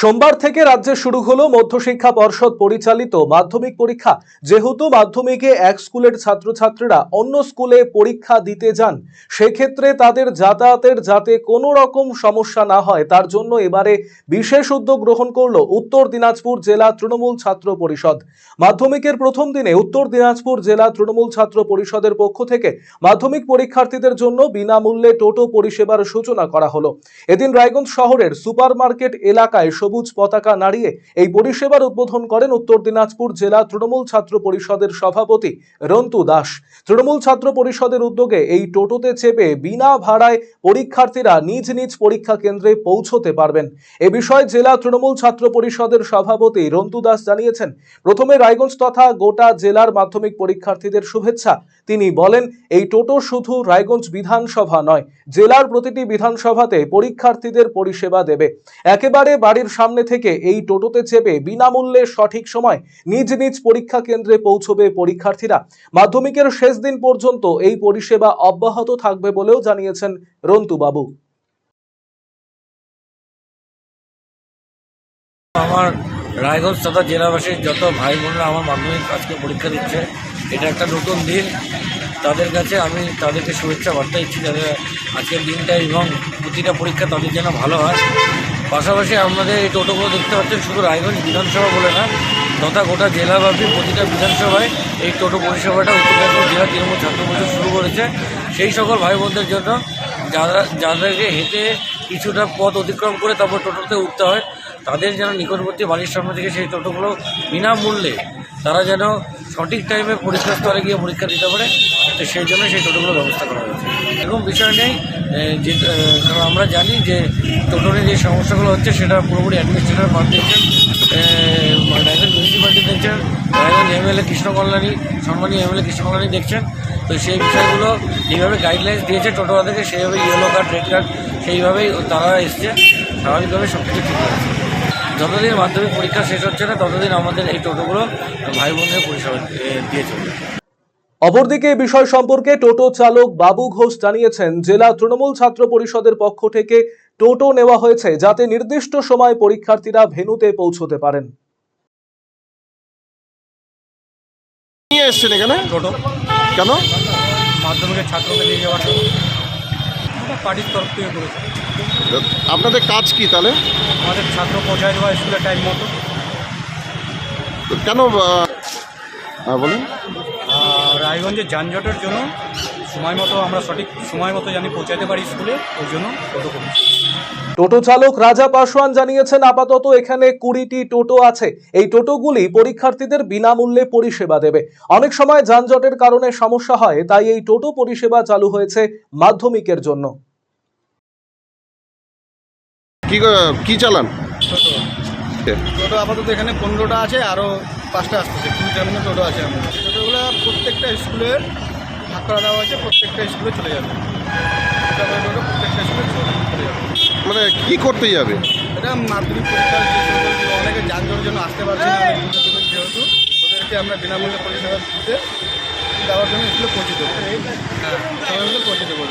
সোমবার থেকে রাজ্যে শুরু হলো মধ্যশিক্ষা পর্ষদ পরিচালিত মাধ্যমিক পরীক্ষা। যেহেতু মাধ্যমিকে এক স্কুলের ছাত্রছাত্রীরা অন্য স্কুলে পরীক্ষা দিতে যান, সেক্ষেত্রে তাদের যাতায়াতের যাতে কোনো রকম সমস্যা না হয়, তার জন্য এবারে বিশেষ উদ্যোগ গ্রহণ করল উত্তর দিনাজপুর জেলা তৃণমূল ছাত্র পরিষদ। মাধ্যমিকের প্রথম দিনে উত্তর দিনাজপুর জেলা তৃণমূল ছাত্র পরিষদের পক্ষ থেকে মাধ্যমিক পরীক্ষার্থীদের জন্য বিনামূল্যে টোটো পরিষেবার সূচনা করা হলো। এদিন রায়গঞ্জ শহরের সুপারমার্কেট এলাকায় সবুজ পতাকা নাড়িয়ে এই পরিষেবার উদ্বোধন করেন উত্তর দিনাজপুর জেলা তৃণমূল ছাত্র পরিষদের সভাপতি রন্তু দাস। তৃণমূল ছাত্র পরিষদের উদ্যোগে এই টোটোতে চেপে বিনা ভাড়ায় পরীক্ষার্থীরা নিজ নিজ পরীক্ষা কেন্দ্রে পৌঁছতে পারবেন। এ বিষয়ে জেলা তৃণমূল ছাত্র পরিষদের সভাপতি রন্তু দাস জানিয়েছেন, প্রথমে রায়গঞ্জ তথা গোটা জেলার মাধ্যমিক পরীক্ষার্থীদের শুভেচ্ছা। তিনি বলেন, এই টোটো শুধু রায়গঞ্জ বিধানসভা নয়, জেলার প্রতিটি বিধানসভাতে পরীক্ষার্থীদের পরিষেবা দেবে। একেবারে বাড়ির সামনে থেকে এই টোটোতে চেপে বিনামূল্যে সঠিক সময় নিজ নিজ পরীক্ষা কেন্দ্রে পৌঁছবে পরীক্ষার্থীরা। মাধ্যমিকের শেষ দিন পর্যন্ত এই পরিষেবা অব্যাহত থাকবে বলেও জানিয়েছেন রন্তু বাবু আমার রায়গঞ্জ তথা জেলাবাসীর যত ভাই বোনরা আমার মাধ্যমিক আজকে পরীক্ষা দিচ্ছে, এটা একটা নতুন দিন। তাদের কাছে আমি তাদেরকে শুভেচ্ছা বার্তা দিচ্ছি যাদের আজকের দিনটা এবং প্রতিটা পরীক্ষা তাদের যেন ভালো হয়। পাশাপাশি আমাদের এই টোটোগুলো দেখতে পাচ্ছেন, শুধু রায়গঞ্জ বিধানসভা বলে না, তথা গোটা জেলাব্যাপী প্রতিটা বিধানসভায় এই টোটো পরিষেবাটা উত্তর দিনাজপুর জেলা তৃণমূল ছাত্র শুরু করেছে। সেই সকল ভাই বোনদের জন্য যারা যাদেরকে হেঁটে কিছুটা পথ অতিক্রম করে তারপর টোটোতে উঠতে হয়, তাদের যেন নিকটবর্তী বাড়ির সামনে থেকে সেই টোটোগুলো বিনামূল্যে তারা যেন সঠিক টাইমে পরীক্ষা স্থলে গিয়ে পরীক্ষা দিতে পারে, তো সেই জন্য সেই টোটোগুলোর ব্যবস্থা করা হয়েছে। এরকম বিষয় নেই যে কারণ আমরা জানি যে টোটোরে যে সমস্যাগুলো হচ্ছে, সেটা পুরোপুরি অ্যাডমিনিস্ট্রেটর বাদ দিচ্ছেন রায়গঞ্জ মিউনিসিপ্যালিটি দেখছেন রায়গঞ্জ এমএলএ কৃষ্ণ কল্যাণী সম্মানীয় এমএলএ কৃষ্ণ কল্যাণী দেখছেন। তো সেই বিষয়গুলো যেভাবে গাইডলাইন্স দিয়েছে টোটোওয়ালাদেরকে, সেইভাবে ইয়েলো কার্ড রেড কার্ড সেইভাবেই তারা এসছে। স্বাভাবিকভাবে সব কিছু ঠিক আছে যতদিন মাধ্যমিক পরীক্ষা শেষ হচ্ছে না ততদিন আমাদের এই টোটোগুলো ভাই বোনদের পরিষেবা দিয়ে চলবে। অপরদিকে এই বিষয় সম্পর্কে টোটো চালক বাবু ঘোষ জানিয়েছেন জেলা তৃণমূল ছাত্র পরিষদের পক্ষ থেকে টোটো নেওয়া হয়েছে যাতে নির্দিষ্ট সময় পরীক্ষার্থীরা ভেনুতে পৌঁছতে পারেন। নিয়ে এসছেন এখানে? টোটো। কেন? মাধ্যমিকের ছাত্রকে নিয়ে যাওয়ার পার্টির তরফ থেকে করেছে। আপনাদের কাজ কি তাহলে? আমাদের ছাত্র পৌঁছায় দেওয়া স্কুলের টাইম মতো। কেন হ্যাঁ বলুন। রায়গঞ্জের যানজটের জন্য সময় মতো আমরা সঠিক সময় মতো জানি পৌঁছাতে পারি স্কুলে ওই জন্য টোটো চালক রাজা পাসওয়ান জানিয়েছেন আপাতত এখানে কুড়িটি টোটো আছে। এই টোটোগুলি পরীক্ষার্থীদের বিনামূল্যে পরিষেবা দেবে। অনেক সময় যানজটের কারণে সমস্যা হয় তাই এই টোটো পরিষেবা চালু হয়েছে মাধ্যমিকের জন্য। কি ক- চালান? টোটো। টোটো আপাতত এখানে পনেরোটা আছে আরও পাঁচটা আসতেছে। কুড়িটার মধ্যে টোটো আছে আমাদের টোটোগুলো প্রত্যেকটা স্কুলের ভাগ করা দেওয়া আছে প্রত্যেকটা স্কুলে চলে যাবে। টোটো প্রত্যেকটা স্কুলে চলে যাবে। মানে কি করতে যাবে? এটা মাধ্যমিক পরীক্ষার অনেকে যানজটের জন্য আসতে পারছে না। যেহেতু ওদেরকে আমরা বিনামূল্যে পরিষেবা দিতে দেওয়ার জন্য স্কুলে পৌঁছে দেবো। হ্যাঁ মতো পৌঁছে দেবো